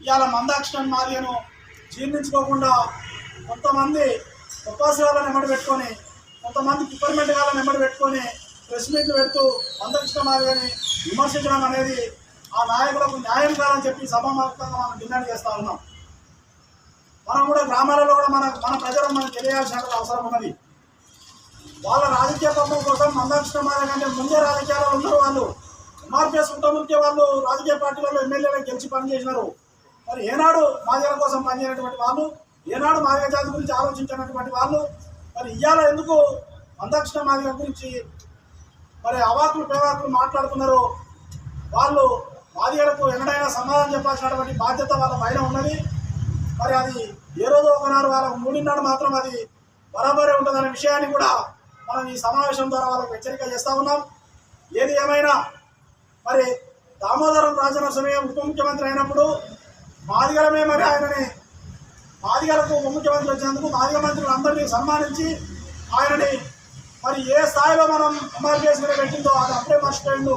ఇవాళ మందాక్షణ మాల్యను జీర్ణించుకోకుండా కొంతమంది ఉపాసాలను ఎమ్మడి పెట్టుకొని కొంతమంది పిపర్మెంట్ గాలను ఎమ్మడి పెట్టుకొని ప్రెస్ మీట్లు పెడుతూ మందకృష్ణ మాదిగని విమర్శించడం అనేది ఆ నాయకులకు న్యాయం కాదని చెప్పి సభాముఖంగా మనం డిమాండ్ చేస్తా ఉన్నాం. మనం కూడా గ్రామాలలో కూడా మన మన ప్రజలకు మనం తెలియాల్సిన అవసరం ఉన్నది. వాళ్ళ రాజకీయ పబ్బం కోసం మందకృష్ణ మాదిగ కంటే ముందే రాజకీయాల్లో ఉన్నారు వాళ్ళు. ఎంఆర్పిఎస్ కుటుంబంకే వాళ్ళు రాజకీయ పార్టీలలో ఎమ్మెల్యేలకు గెలిచి పనిచేసినారు. మరి ఏనాడు మాదిగల కోసం పనిచేయనటువంటి వాళ్ళు ఏనాడు మాదిగ జాతి గురించి ఆలోచించినటువంటి వాళ్ళు మరి ఇవాళ ఎందుకు అంతక్షణ మాదిగ గురించి మరి అవాకులు పేవాకులు మాట్లాడుతున్నారు? వాళ్ళు మాదిగలకు ఎన్నడైనా సమాధానం చెప్పాల్సినటువంటి బాధ్యత వాళ్ళ పైన ఉన్నది. మరి అది ఏ రోజు ఒకనాడు వాళ్ళకు మూడిన్నాడు మాత్రం అది బరాబరే ఉంటుందనే విషయాన్ని కూడా మనం ఈ సమావేశం ద్వారా వాళ్ళకు హెచ్చరిక చేస్తూ ఉన్నాం. ఏది ఏమైనా మరి దామోదరం రాజనరసింహ ఉప ముఖ్యమంత్రి అయినప్పుడు మాదిగలమే మరి ఆయనని మాదిగలకు ఉప ముఖ్యమంత్రి వచ్చినందుకు మాదిగ మంత్రులందరినీ సన్మానించి ఆయనని మరి ఏ స్థాయిలో మనం ఎంఆర్పిఎస్ మీద పెట్టిందో అది అప్పుడే మర్చిపోయిండు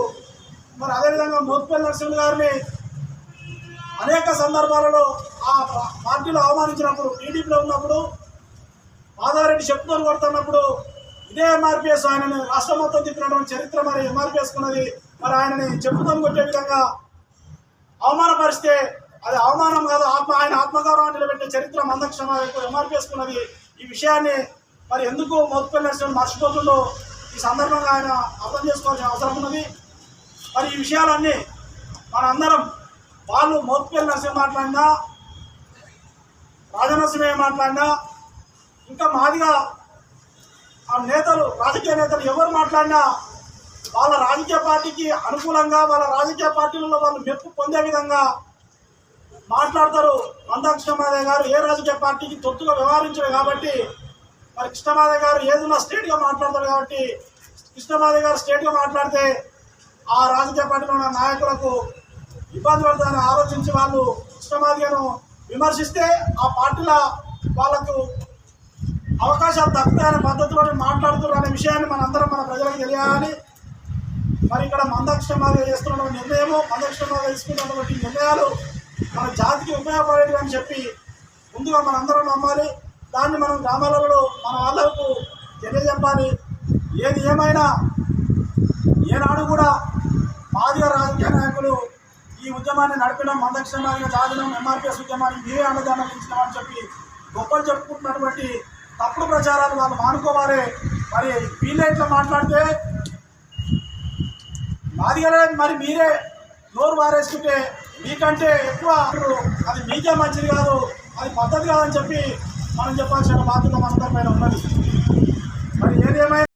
మరి అదేవిధంగా మోత్పల్లి నరసింహ గారిని అనేక సందర్భాలలో ఆ పార్టీలో అవమానించినప్పుడు టీడీపీలో ఉన్నప్పుడు మాధవరెడ్డి చెప్పుకొని కొడుతున్నప్పుడు ఇదే ఎంఆర్పిఎస్ ఆయనని రాష్ట్రం మొత్తం తిప్పినటువంటి చరిత్ర మరి ఎంఆర్పిఎస్ ఉన్నది. మరి ఆయనని చెప్పుకొని కొట్టే విధంగా అవమానపరిస్తే అది అవమానం కాదు ఆత్మ ఆయన ఆత్మగౌరవాన్ని నిలబెట్టే చరిత్ర మందక్షమ ఎంఆర్పిఎస్ ఈ విషయాన్ని మరి ఎందుకు మోతుకెళ్ళిన మర్చిపోతుందో ఈ సందర్భంగా ఆయన అర్థం చేసుకోవాల్సిన అవసరం ఉన్నది. మరి ఈ విషయాలన్నీ మనందరం వాళ్ళు మోత్పల్లి నరసింహ మాట్లాడినా రాజనరసింహ మాట్లాడినా ఇంకా మాదిగా ఆ నేతలు రాజకీయ నేతలు ఎవరు మాట్లాడినా వాళ్ళ రాజకీయ పార్టీకి అనుకూలంగా వాళ్ళ రాజకీయ పార్టీలలో వాళ్ళు మెప్పు పొందే విధంగా మాట్లాడతారు. మందాకృష్ణమాదయ్య గారు ఏ రాజకీయ పార్టీకి తొత్తుగా వ్యవహరించరు కాబట్టి మరి కృష్ణమాదయ్య గారు ఏదైనా స్టేట్గా మాట్లాడతారు కాబట్టి కృష్ణమాదయ్య గారు స్టేట్గా మాట్లాడితే ఆ రాజకీయ పార్టీలో ఉన్న నాయకులకు ఇబ్బంది పడతారని ఆలోచించి వాళ్ళు కృష్ణమాదయ్యను విమర్శిస్తే ఆ పార్టీల వాళ్ళకు అవకాశాలు తక్కువైన పద్ధతిలో మాట్లాడుతున్నారు అనే విషయాన్ని మనందరం మన ప్రజలకు తెలియాలని మరి ఇక్కడ మందక్షమాగా చేస్తున్న నిర్ణయము మందక్షమాగా తీసుకున్నటువంటి నిర్ణయాలు మన జాతికి ఉపయోగపడేటివి అని చెప్పి ముందుగా మనందరం నమ్మాలి. దాన్ని మనం గ్రామాలలో మన వాళ్ళకు తెలియజెప్పాలి. ఏది ఏమైనా ఏనాడు కూడా మాదిగ రాజకీయ నాయకులు ఈ ఉద్యమాన్ని నడిపినాం మందక్షమాగా సాధనం ఎంఆర్పిఎస్ ఉద్యమాన్ని మీరే అన్నదానం ఇచ్చినామని చెప్పి గొప్పలు చెప్పుకుంటున్నటువంటి తప్పుడు ప్రచారాలు వాళ్ళు మానుకోవాలి. మరి వీళ్ళే ఇట్లా మాట్లాడితే మాదిగలే మరి మీరే నోరు మారేసుకుంటే మీకంటే ఎక్కువ అది మీకే మంచిది కాదు అది పద్ధతి కాదని చెప్పి మనం చెప్పాల్సిన బాధ్యత మనందరిపైన ఉన్నది. మరి ఏదేమైనా